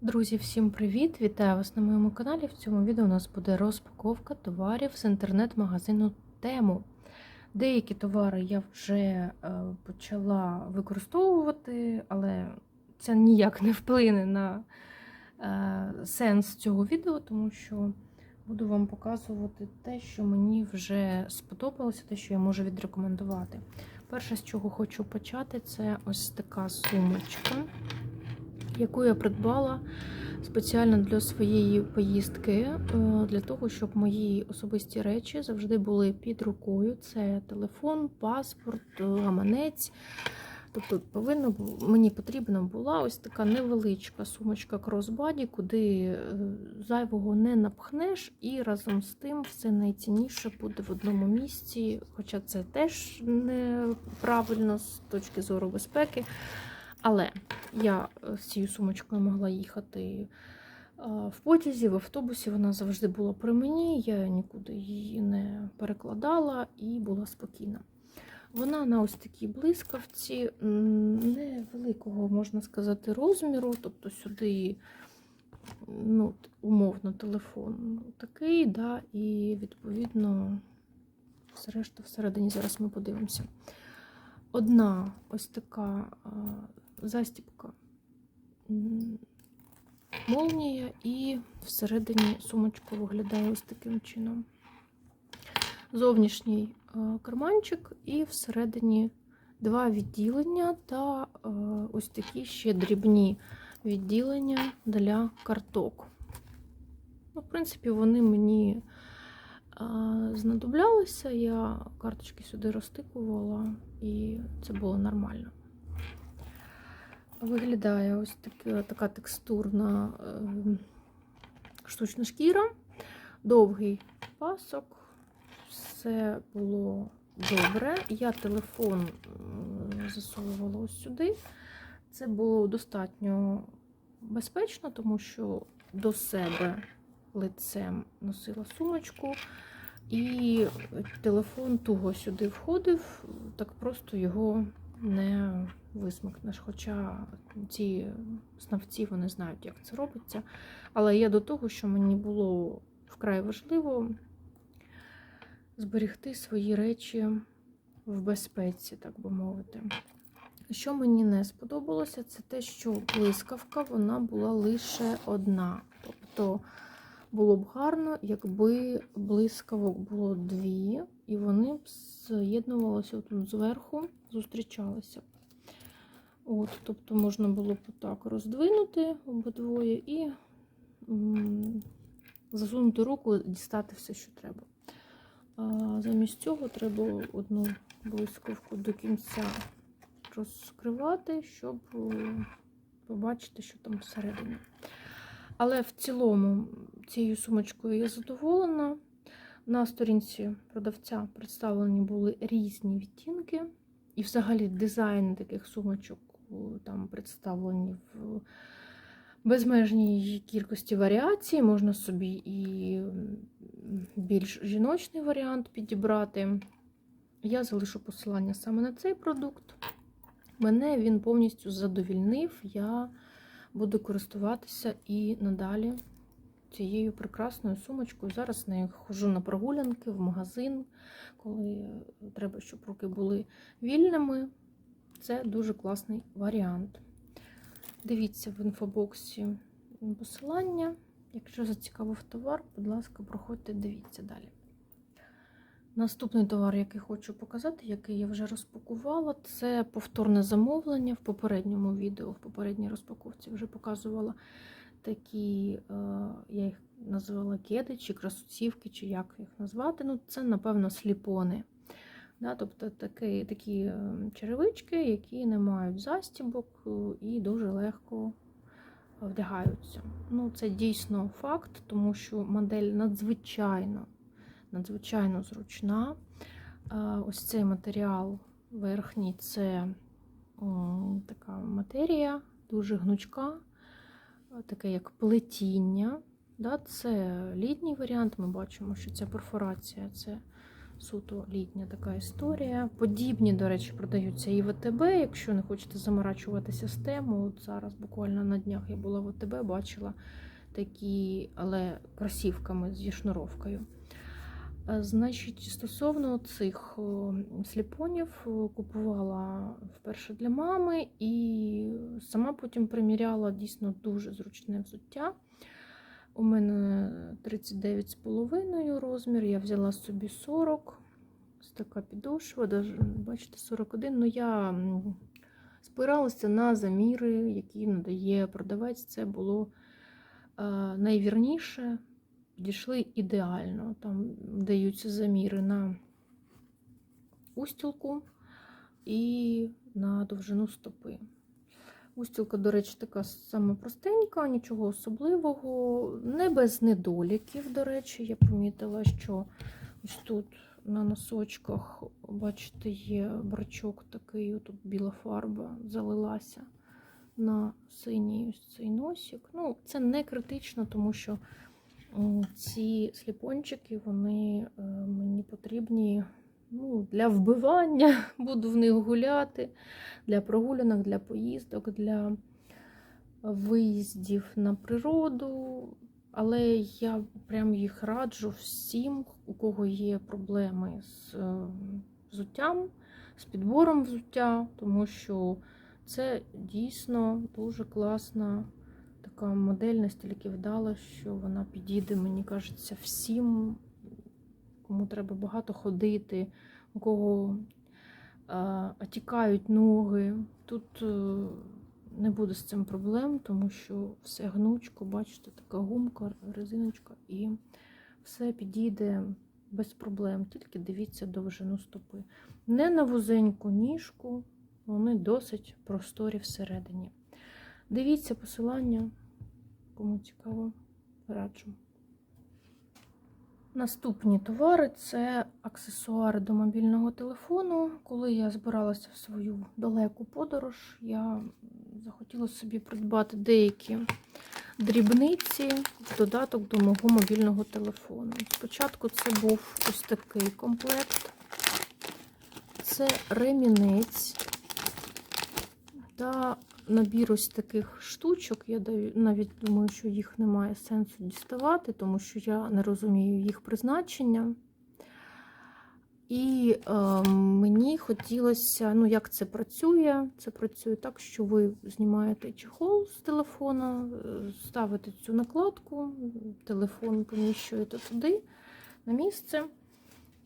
Друзі, всім привіт! Вітаю вас на моєму каналі. В цьому відео у нас буде розпаковка товарів з інтернет-магазину Тему. Деякі товари я вже е, почала використовувати, але це ніяк не вплине на е, сенс цього відео, тому що буду вам показувати те, що мені вже сподобалося, те, що я можу відрекомендувати. Перше, з чого хочу почати, це ось така сумочка яку я придбала спеціально для своєї поїздки, е, для того, щоб мої особисті речі завжди були під рукою. Це телефон, паспорт, гаманець. Тобто повинно мені потрібна була ось така невеличка сумочка кросбаді, куди е, зайвого не напхнеш, і разом з тим все найцінніше буде в одному місці. Хоча це теж неправильно з точки зору безпеки. Але я з цією сумочкою могла їхати в потязі, в автобусі. Вона завжди була при мені, я нікуди її не перекладала і була спокійна. Вона на ось такій блискавці, невеликого, можна сказати, розміру, тобто сюди ну, умовно телефон такий, да, і відповідно, все решта всередині зараз ми подивимося. Одна ось така застіпка молнія, і всередині сумочка виглядає ось таким чином. Зовнішній карманчик, і всередині два відділення та ось такі ще дрібні відділення для карток. Ну, В принципі, вони мені знадоблялися, я карточки сюди розтикувала, і це було нормально. Виглядає ось таки, така текстурна е, штучна шкіра, довгий пасок, все було добре. Я телефон засовувала ось сюди. Це було достатньо безпечно, тому що до себе лицем носила сумочку, і телефон туго сюди входив, так просто його не висмикнеш. Хоча ці знавці вони знають, як це робиться. Але я до того, що мені було вкрай важливо зберегти свої речі в безпеці, так би мовити. Що мені не сподобалося, це те, що блискавка вона була лише одна. Тобто було б гарно, якби блискавок було дві, і вони б з'єднувалися тут зверху, зустрічалися. От, Тобто можна було б так роздвинути обидвоє і засунути руку, дістати все, що треба. А Замість цього треба одну блискавку до кінця розкривати, щоб побачити, що там всередині. Але в цілому цією сумочкою я задоволена. На сторінці продавця представлені були різні відтінки, і взагалі дизайни таких сумочок там представлені в безмежній кількості варіацій. Можна собі і більш жіночний варіант підібрати. Я залишу посилання саме на цей продукт. Мене він повністю задовільнив. Я буду користуватися і надалі цією прекрасною сумочкою. Зараз нею ходжу на прогулянки в магазин, коли треба, щоб руки були вільними. Це дуже класний варіант. Дивіться в інфобоксі посилання. Якщо зацікавив товар, будь ласка, проходьте, дивіться далі. Наступний товар, який хочу показати, який я вже розпакувала, це повторне замовлення. В попередньому відео, в попередній розпаковці вже показувала такі, е, я їх називала кеди, чи красуцівки, чи як їх назвати. Ну, Це, напевно, сліпони. Да, Тобто такі такі е, черевички, які не мають застібок е, і дуже легко вдягаються. Ну, Це дійсно факт, тому що модель надзвичайно надзвичайно зручна. Ось цей матеріал верхній це така матерія, дуже гнучка, таке як плетіння. Це літній варіант. Ми бачимо, що ця перфорація це суто літня така історія. Подібні, до речі, продаються і в АТБ, якщо не хочете заморачуватися з тему. От зараз буквально на днях я була в ВТБ, бачила такі, але кросівками зі шнуровкою. Е, Значить, стосовно цих сліпонів, купувала вперше для мами і сама потім приміряла дійсно дуже зручне взуття. У мене 39,5 розмір, я взяла собі 40. Ось така підошва, бачите, 41. Ну, я спиралася на заміри, які надає продавець. Це було е, найвірніше. Підійшли ідеально. Там даються заміри на устілку і на довжину стопи. Устілка, до речі, така саме простенька, нічого особливого, не без недоліків, до речі, я помітила, що ось тут на носочках, бачите, є брачок такий, тут біла фарба залилася на синій ось цей носик. Ну, це не критично, тому що ці сліпончики, вони е, мені потрібні ну, для вбивання, буду в них гуляти для прогулянок, для поїздок, для виїздів на природу. Але я прям їх раджу всім, у кого є проблеми з е, взуттям, з підбором взуття, тому що це дійсно дуже класна така модель, настільки вдала, що вона підійде, мені кажеться, всім, кому треба багато ходити, у кого а, отікають ноги. Тут е, не буде з цим проблем, тому що все гнучко, бачите, така гумка, резиночка, і все підійде без проблем. Тільки дивіться довжину стопи. Не на вузеньку ніжку, вони досить просторі всередині. Дивіться посилання, кому цікаво, раджу. Наступні товари це аксесуари до мобільного телефону. Коли я збиралася в свою далеку подорож, я захотіла собі придбати деякі дрібниці в додаток до мого мобільного телефону. Спочатку це був ось такий комплект. Це ремінець та набір ось таких штучок. Я навіть думаю, що їх немає сенсу діставати, тому що я не розумію їх призначення. І е, мені хотілося, ну як це працює? Це працює так, що ви знімаєте чехол з телефона, е, ставите цю накладку, телефон поміщуєте туди, на місце.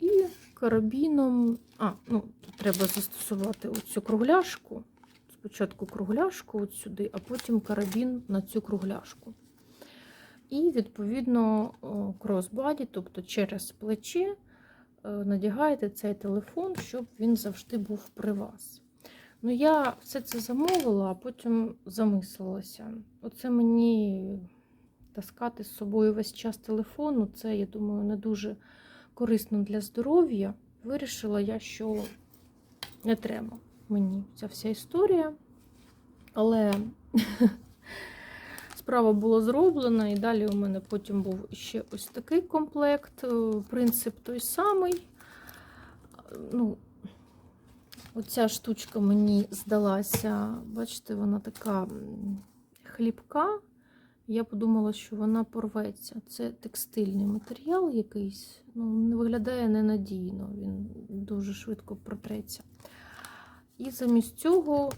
І карабіном, а, ну, треба застосувати оцю кругляшку. Спочатку кругляшку от сюди, а потім карабін на цю кругляшку. І, відповідно, кросбаді, тобто через плече, надягаєте цей телефон, щоб він завжди був при вас. Ну, я все це замовила, а потім замислилася. Оце мені таскати з собою весь час телефону, це, я думаю, не дуже корисно для здоров'я. Вирішила я, що не треба мені ця вся історія. Але справа була зроблена, і далі у мене потім був ще ось такий комплект. Е, Принцип той самий. Ну, Оця штучка мені здалася, бачите, вона така хлібка. Я подумала, що вона порветься. Це текстильний матеріал якийсь, ну, не виглядає ненадійно, він дуже швидко протреться. І замість цього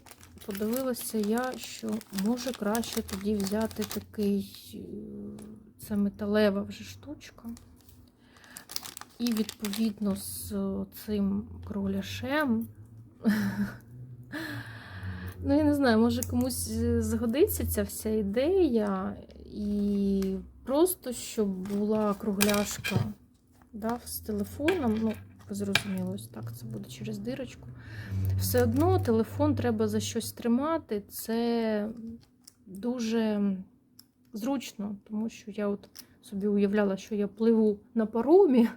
подивилася я, що може краще тоді взяти такий, е, це металева вже штучка. І відповідно з цим кругляшем. Ну, я не знаю, може комусь згодиться ця вся ідея. І просто щоб була кругляшка да, з телефоном. Ну, зрозуміло, ось так це буде через дирочку. Все одно телефон треба за щось тримати. Це дуже зручно, тому що я от собі уявляла, що я пливу на паромі,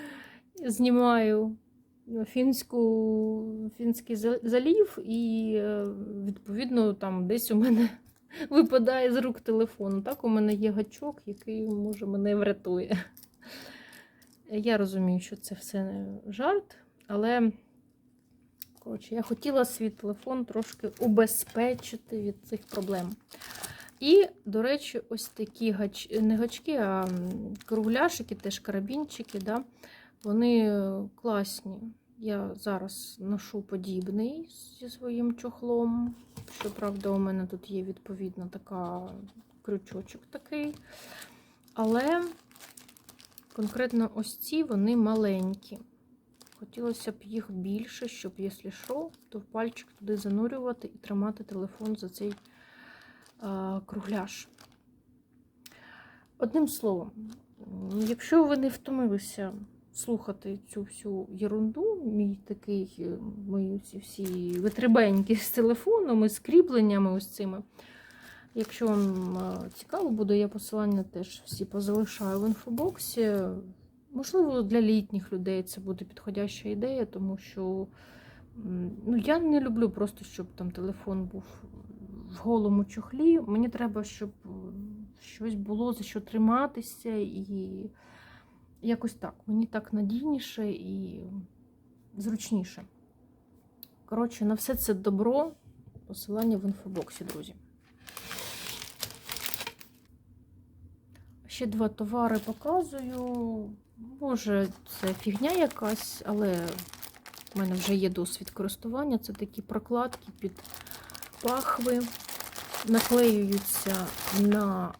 знімаю фінську, фінський залів, і е, відповідно там десь у мене випадає з рук телефон. Так, у мене є гачок, який може мене врятує. Я розумію, що це все жарт, але коротше, я хотіла свій телефон трошки убезпечити від цих проблем. І, до речі, ось такі гач... не гачки, а кругляшики, теж карабінчики, да? вони класні. Я зараз ношу подібний зі своїм чохлом. Щоправда, у мене тут є відповідно така крючочок такий. Але конкретно ось ці вони маленькі. Хотілося б їх більше, щоб, якщо що, то пальчик туди занурювати і тримати телефон за цей а, кругляш. Одним словом, якщо ви не втомилися слухати цю всю єрунду, мій такий, е, мої ці всі витребеньки з телефоном і з кріпленнями ось цими. Якщо вам е, цікаво буде, я посилання теж всі позалишаю в інфобоксі. Можливо, для літніх людей це буде підходяща ідея, тому що ну, я не люблю просто, щоб там телефон був в голому чохлі. Мені треба, щоб е, щось було за що триматися, і якось так. Мені так надійніше і зручніше. Коротше, на все це добро. Посилання в інфобоксі, друзі. Ще два товари показую. Може, це фігня якась, але в мене вже є досвід користування. Це такі прокладки під пахви, наклеюються на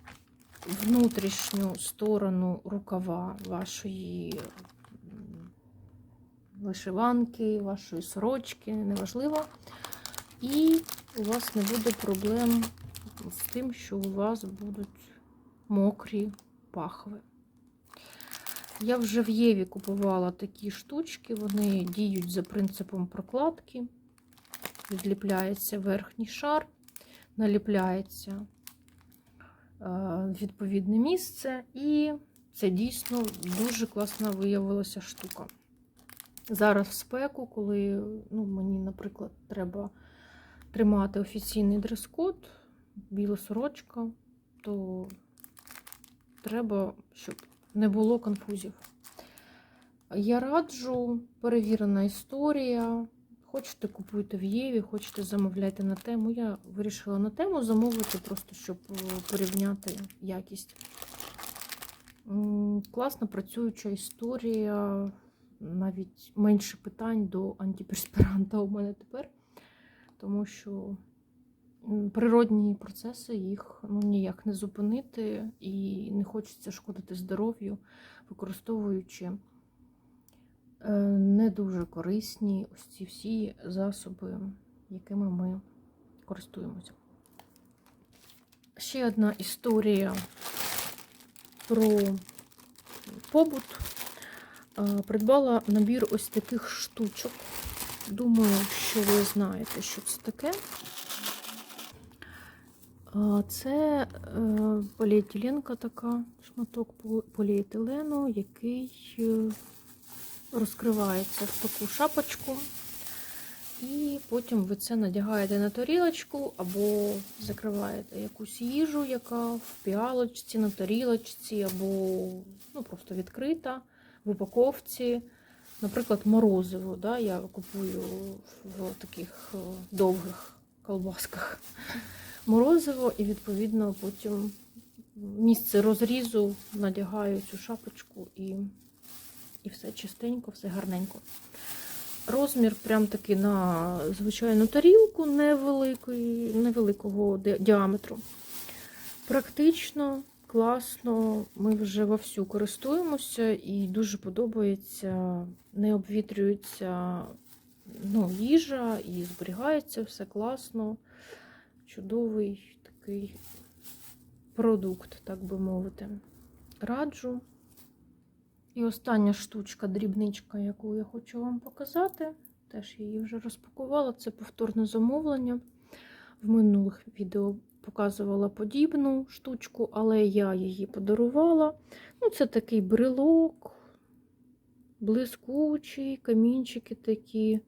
внутрішню сторону рукава вашої вишиванки, вашої сорочки, неважливо. І у вас не буде проблем з тим, що у вас будуть мокрі пахви. Я вже в Єві купувала такі штучки, вони діють за принципом прокладки. Відліпляється верхній шар, наліпляється е, відповідне місце, і це дійсно дуже класна виявилася штука. Зараз в спеку, коли ну, мені, наприклад, треба тримати офіційний дрес-код, біла сорочка, то треба, щоб не було конфузів. Я раджу, перевірена історія. Хочете, купуйте в Єві, хочете, замовляйте на тему. Я вирішила на тему замовити, просто щоб е, порівняти якість. М, Класно працююча історія, навіть менше питань до антиперспіранта у мене тепер, тому що природні процеси їх ну, ніяк не зупинити, і не хочеться шкодити здоров'ю, використовуючи е, не дуже корисні ось ці всі засоби, якими ми користуємося. Ще одна історія про побут. Е, Придбала набір ось таких штучок. Думаю, що ви знаєте, що це таке. Це е, поліетиленка така, шматок поліетилену, який е, розкривається в таку шапочку. І потім ви це надягаєте на тарілочку або закриваєте якусь їжу, яка в піалочці, на тарілочці, або ну, просто відкрита в упаковці. Наприклад, морозиво. Да, я купую в таких е, довгих колбасках морозиво, і, відповідно, потім місце розрізу надягаю цю шапочку і, і все чистенько, все гарненько. Розмір прям таки на звичайну тарілку невеликого діаметру. Практично, класно, ми вже вовсю користуємося і дуже подобається, не обвітрюється ну, їжа і зберігається все класно. Чудовий такий продукт, так би мовити. Раджу. І остання штучка, дрібничка, яку я хочу вам показати. Теж її вже розпакувала. Це повторне замовлення. В минулих відео показувала подібну штучку, але я її подарувала. Ну, Це такий брелок, блискучий, камінчики такі,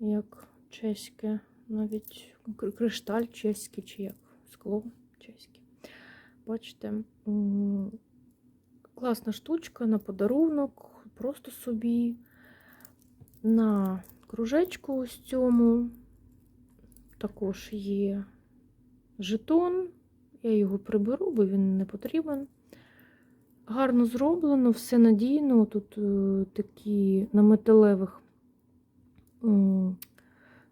як чеське, навіть кришталь чеський, чи як скло чеське. Бачите, Класна штучка на подарунок, просто собі. На кружечку ось цьому також є жетон. Я його приберу, бо він не потрібен. Гарно зроблено, все надійно. Тут е, такі на металевих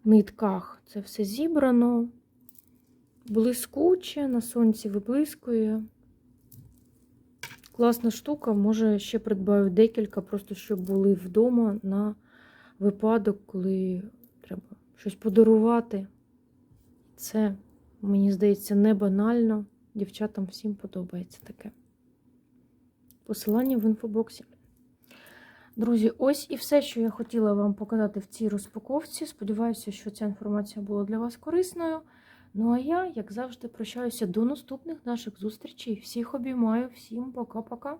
нитках це все зібрано. Блискуче, на сонці виблискує. Класна штука, може ще придбаю декілька, просто щоб були вдома на випадок, коли треба щось подарувати. Це, мені здається, не банально. Дівчатам всім подобається таке. Посилання в інфобоксі. Друзі, ось і все, що я хотіла вам показати в цій розпаковці. Сподіваюся, що ця інформація була для вас корисною. Ну а я, як завжди, прощаюся до наступних наших зустрічей. Всіх обіймаю, всім пока-пока.